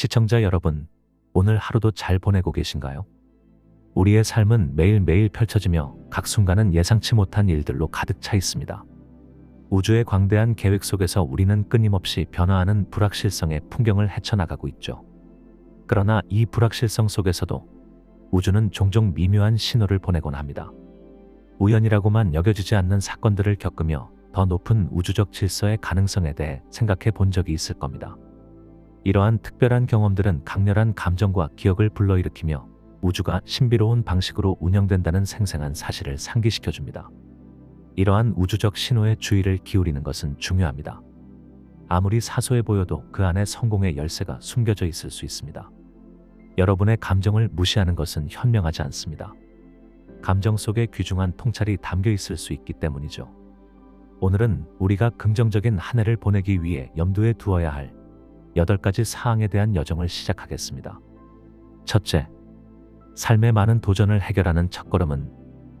시청자 여러분, 오늘 하루도 잘 보내고 계신가요? 우리의 삶은 매일매일 펼쳐지며 각 순간은 예상치 못한 일들로 가득 차 있습니다. 우주의 광대한 계획 속에서 우리는 끊임없이 변화하는 불확실성의 풍경을 헤쳐나가고 있죠. 그러나 이 불확실성 속에서도 우주는 종종 미묘한 신호를 보내곤 합니다. 우연이라고만 여겨지지 않는 사건들을 겪으며 더 높은 우주적 질서의 가능성에 대해 생각해 본 적이 있을 겁니다. 이러한 특별한 경험들은 강렬한 감정과 기억을 불러일으키며 우주가 신비로운 방식으로 운영된다는 생생한 사실을 상기시켜 줍니다. 이러한 우주적 신호에 주의를 기울이는 것은 중요합니다. 아무리 사소해 보여도 그 안에 성공의 열쇠가 숨겨져 있을 수 있습니다. 여러분의 감정을 무시하는 것은 현명하지 않습니다. 감정 속에 귀중한 통찰이 담겨 있을 수 있기 때문이죠. 오늘은 우리가 긍정적인 한 해를 보내기 위해 염두에 두어야 할 8가지 사항에 대한 여정을 시작하겠습니다. 첫째, 삶의 많은 도전을 해결하는 첫걸음은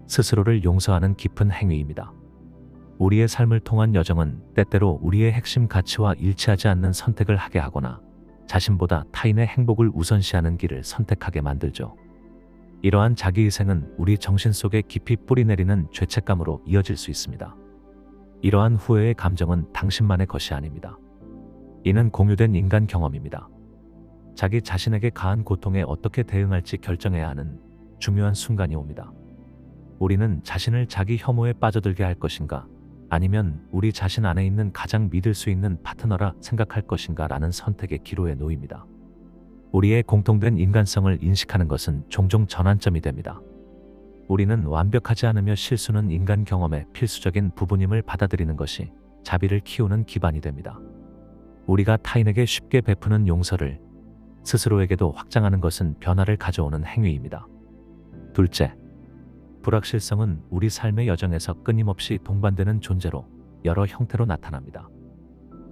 스스로를 용서하는 깊은 행위입니다. 우리의 삶을 통한 여정은 때때로 우리의 핵심 가치와 일치하지 않는 선택을 하게 하거나 자신보다 타인의 행복을 우선시하는 길을 선택하게 만들죠. 이러한 자기희생은 우리 정신 속에 깊이 뿌리내리는 죄책감으로 이어질 수 있습니다. 이러한 후회의 감정은 당신만의 것이 아닙니다. 이는 공유된 인간 경험입니다. 자기 자신에게 가한 고통에 어떻게 대응할지 결정해야 하는 중요한 순간이 옵니다. 우리는 자신을 자기 혐오에 빠져들게 할 것인가, 아니면 우리 자신 안에 있는 가장 믿을 수 있는 파트너라 생각할 것인가 라는 선택의 기로에 놓입니다. 우리의 공통된 인간성을 인식하는 것은 종종 전환점이 됩니다. 우리는 완벽하지 않으며 실수는 인간 경험의 필수적인 부분임을 받아들이는 것이 자비를 키우는 기반이 됩니다. 우리가 타인에게 쉽게 베푸는 용서를 스스로에게도 확장하는 것은 변화를 가져오는 행위입니다. 둘째, 불확실성은 우리 삶의 여정에서 끊임없이 동반되는 존재로 여러 형태로 나타납니다.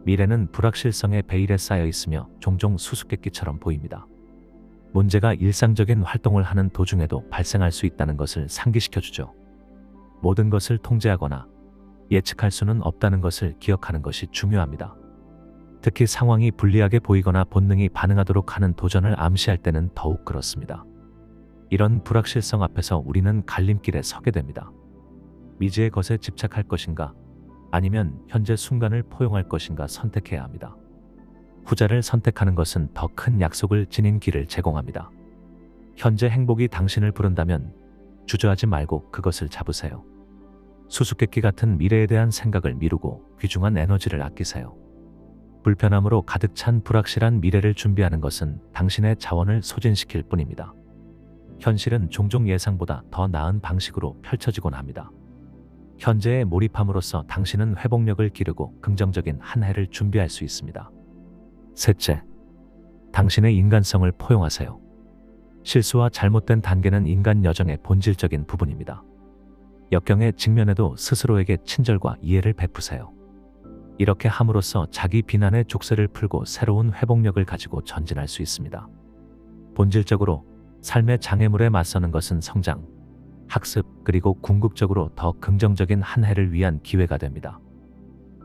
미래는 불확실성의 베일에 쌓여 있으며 종종 수수께끼처럼 보입니다. 문제가 일상적인 활동을 하는 도중에도 발생할 수 있다는 것을 상기시켜 주죠. 모든 것을 통제하거나 예측할 수는 없다는 것을 기억하는 것이 중요합니다. 특히 상황이 불리하게 보이거나 본능이 반응하도록 하는 도전을 암시할 때는 더욱 그렇습니다. 이런 불확실성 앞에서 우리는 갈림길에 서게 됩니다. 미지의 것에 집착할 것인가 아니면 현재 순간을 포용할 것인가 선택해야 합니다. 후자를 선택하는 것은 더 큰 약속을 지닌 길을 제공합니다. 현재 행복이 당신을 부른다면 주저하지 말고 그것을 잡으세요. 수수께끼 같은 미래에 대한 생각을 미루고 귀중한 에너지를 아끼세요. 불편함으로 가득 찬 불확실한 미래를 준비하는 것은 당신의 자원을 소진시킬 뿐입니다. 현실은 종종 예상보다 더 나은 방식으로 펼쳐지곤 합니다. 현재에 몰입함으로써 당신은 회복력을 기르고 긍정적인 한 해를 준비할 수 있습니다. 셋째, 당신의 인간성을 포용하세요. 실수와 잘못된 단계는 인간 여정의 본질적인 부분입니다. 역경에 직면해도 스스로에게 친절과 이해를 베푸세요. 이렇게 함으로써 자기 비난의 족쇄를 풀고 새로운 회복력을 가지고 전진할 수 있습니다. 본질적으로 삶의 장애물에 맞서는 것은 성장, 학습, 그리고 궁극적으로 더 긍정적인 한 해를 위한 기회가 됩니다.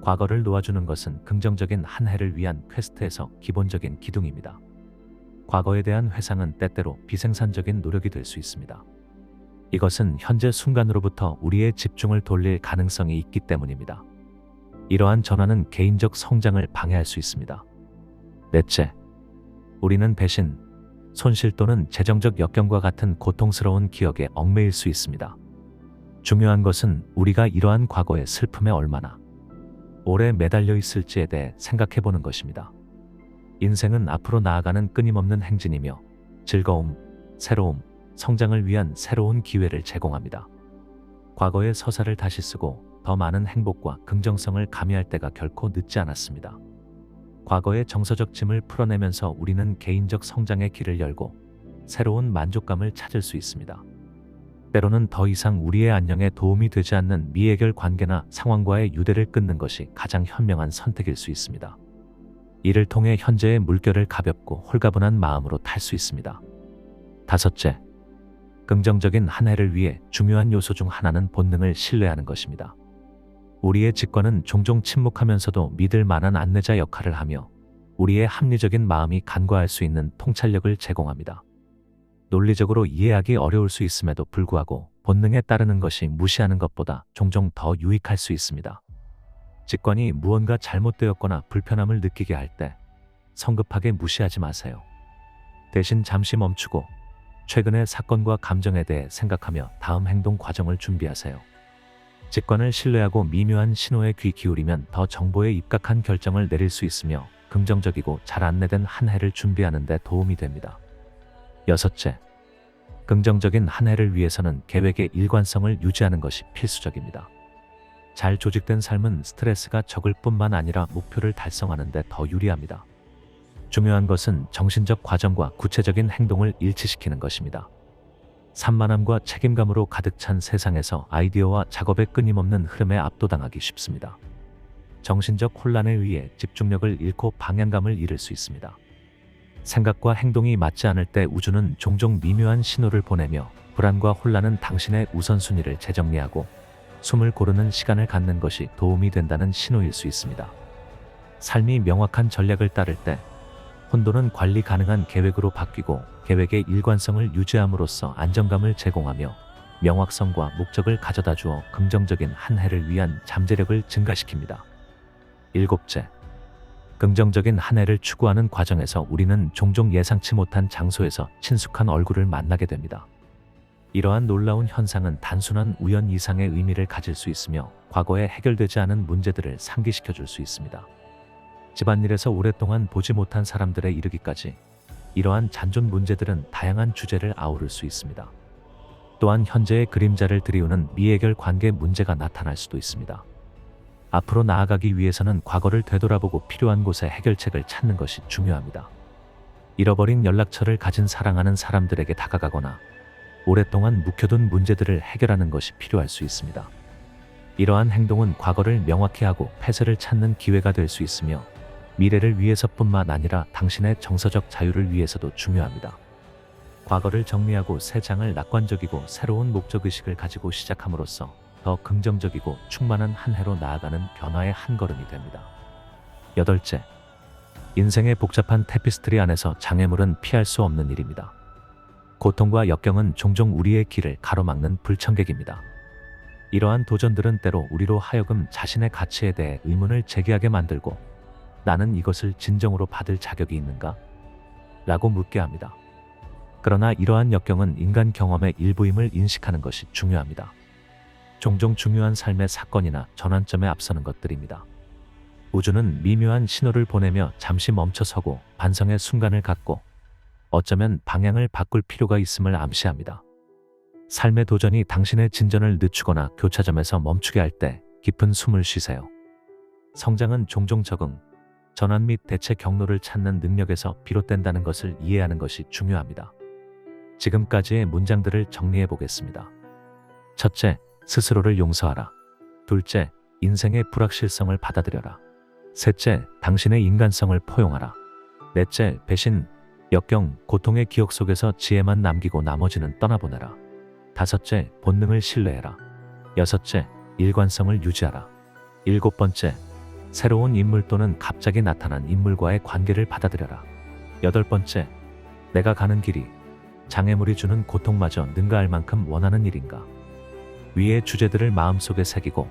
과거를 놓아주는 것은 긍정적인 한 해를 위한 퀘스트에서 기본적인 기둥입니다. 과거에 대한 회상은 때때로 비생산적인 노력이 될 수 있습니다. 이것은 현재 순간으로부터 우리의 집중을 돌릴 가능성이 있기 때문입니다. 이러한 전환은 개인적 성장을 방해할 수 있습니다. 넷째, 우리는 배신, 손실 또는 재정적 역경과 같은 고통스러운 기억에 얽매일 수 있습니다. 중요한 것은 우리가 이러한 과거의 슬픔에 얼마나 오래 매달려 있을지에 대해 생각해 보는 것입니다. 인생은 앞으로 나아가는 끊임없는 행진이며 즐거움, 새로움, 성장을 위한 새로운 기회를 제공합니다. 과거의 서사를 다시 쓰고 더 많은 행복과 긍정성을 가미할 때가 결코 늦지 않았습니다. 과거의 정서적 짐을 풀어내면서 우리는 개인적 성장의 길을 열고 새로운 만족감을 찾을 수 있습니다. 때로는 더 이상 우리의 안녕에 도움이 되지 않는 미해결 관계나 상황과의 유대를 끊는 것이 가장 현명한 선택일 수 있습니다. 이를 통해 현재의 물결을 가볍고 홀가분한 마음으로 탈 수 있습니다. 다섯째, 긍정적인 한 해를 위해 중요한 요소 중 하나는 본능을 신뢰하는 것입니다. 우리의 직관은 종종 침묵하면서도 믿을 만한 안내자 역할을 하며 우리의 합리적인 마음이 간과할 수 있는 통찰력을 제공합니다. 논리적으로 이해하기 어려울 수 있음에도 불구하고 본능에 따르는 것이 무시하는 것보다 종종 더 유익할 수 있습니다. 직관이 무언가 잘못되었거나 불편함을 느끼게 할 때 성급하게 무시하지 마세요. 대신 잠시 멈추고 최근의 사건과 감정에 대해 생각하며 다음 행동 과정을 준비하세요. 직관을 신뢰하고 미묘한 신호에 귀 기울이면 더 정보에 입각한 결정을 내릴 수 있으며 긍정적이고 잘 안내된 한 해를 준비하는 데 도움이 됩니다. 여섯째, 긍정적인 한 해를 위해서는 계획의 일관성을 유지하는 것이 필수적입니다. 잘 조직된 삶은 스트레스가 적을 뿐만 아니라 목표를 달성하는 데 더 유리합니다. 중요한 것은 정신적 과정과 구체적인 행동을 일치시키는 것입니다. 산만함과 책임감으로 가득 찬 세상에서 아이디어와 작업의 끊임없는 흐름에 압도당하기 쉽습니다. 정신적 혼란에 의해 집중력을 잃고 방향감을 잃을 수 있습니다. 생각과 행동이 맞지 않을 때 우주는 종종 미묘한 신호를 보내며 불안과 혼란은 당신의 우선순위를 재정리하고 숨을 고르는 시간을 갖는 것이 도움이 된다는 신호일 수 있습니다. 삶이 명확한 전략을 따를 때 혼돈은 관리 가능한 계획으로 바뀌고 계획의 일관성을 유지함으로써 안정감을 제공하며 명확성과 목적을 가져다 주어 긍정적인 한 해를 위한 잠재력을 증가시킵니다. 일곱째, 긍정적인 한 해를 추구하는 과정에서 우리는 종종 예상치 못한 장소에서 친숙한 얼굴을 만나게 됩니다. 이러한 놀라운 현상은 단순한 우연 이상의 의미를 가질 수 있으며 과거에 해결되지 않은 문제들을 상기시켜 줄 수 있습니다. 집안일에서 오랫동안 보지 못한 사람들에 이르기까지 이러한 잔존 문제들은 다양한 주제를 아우를 수 있습니다. 또한 현재의 그림자를 들이우는 미해결 관계 문제가 나타날 수도 있습니다. 앞으로 나아가기 위해서는 과거를 되돌아보고 필요한 곳에 해결책을 찾는 것이 중요합니다. 잃어버린 연락처를 가진 사랑하는 사람들에게 다가가거나 오랫동안 묵혀둔 문제들을 해결하는 것이 필요할 수 있습니다. 이러한 행동은 과거를 명확히 하고 폐쇄를 찾는 기회가 될 수 있으며 미래를 위해서뿐만 아니라 당신의 정서적 자유를 위해서도 중요합니다. 과거를 정리하고 새 장을 낙관적이고 새로운 목적의식을 가지고 시작함으로써 더 긍정적이고 충만한 한 해로 나아가는 변화의 한 걸음이 됩니다. 여덟째, 인생의 복잡한 테피스트리 안에서 장애물은 피할 수 없는 일입니다. 고통과 역경은 종종 우리의 길을 가로막는 불청객입니다. 이러한 도전들은 때로 우리로 하여금 자신의 가치에 대해 의문을 제기하게 만들고 나는 이것을 진정으로 받을 자격이 있는가? 라고 묻게 합니다. 그러나 이러한 역경은 인간 경험의 일부임을 인식하는 것이 중요합니다. 종종 중요한 삶의 사건이나 전환점에 앞서는 것들입니다. 우주는 미묘한 신호를 보내며 잠시 멈춰서고 반성의 순간을 갖고 어쩌면 방향을 바꿀 필요가 있음을 암시합니다. 삶의 도전이 당신의 진전을 늦추거나 교차점에서 멈추게 할 때 깊은 숨을 쉬세요. 성장은 종종 적응, 전환 및 대체 경로를 찾는 능력에서 비롯된다는 것을 이해하는 것이 중요합니다. 지금까지의 문장들을 정리해 보겠습니다. 첫째, 스스로를 용서하라. 둘째, 인생의 불확실성을 받아들여라. 셋째, 당신의 인간성을 포용하라. 넷째, 배신, 역경, 고통의 기억 속에서 지혜만 남기고 나머지는 떠나보내라. 다섯째, 본능을 신뢰해라. 여섯째, 일관성을 유지하라. 일곱 번째, 새로운 인물 또는 갑자기 나타난 인물과의 관계를 받아들여라. 여덟 번째, 내가 가는 길이 장애물이 주는 고통마저 능가할 만큼 원하는 일인가. 위의 주제들을 마음속에 새기고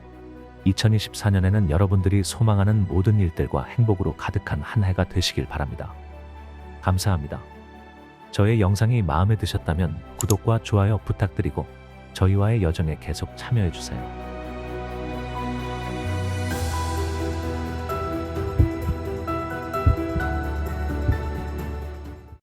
2024년에는 여러분들이 소망하는 모든 일들과 행복으로 가득한 한 해가 되시길 바랍니다. 감사합니다. 저의 영상이 마음에 드셨다면 구독과 좋아요 부탁드리고 저희와의 여정에 계속 참여해주세요.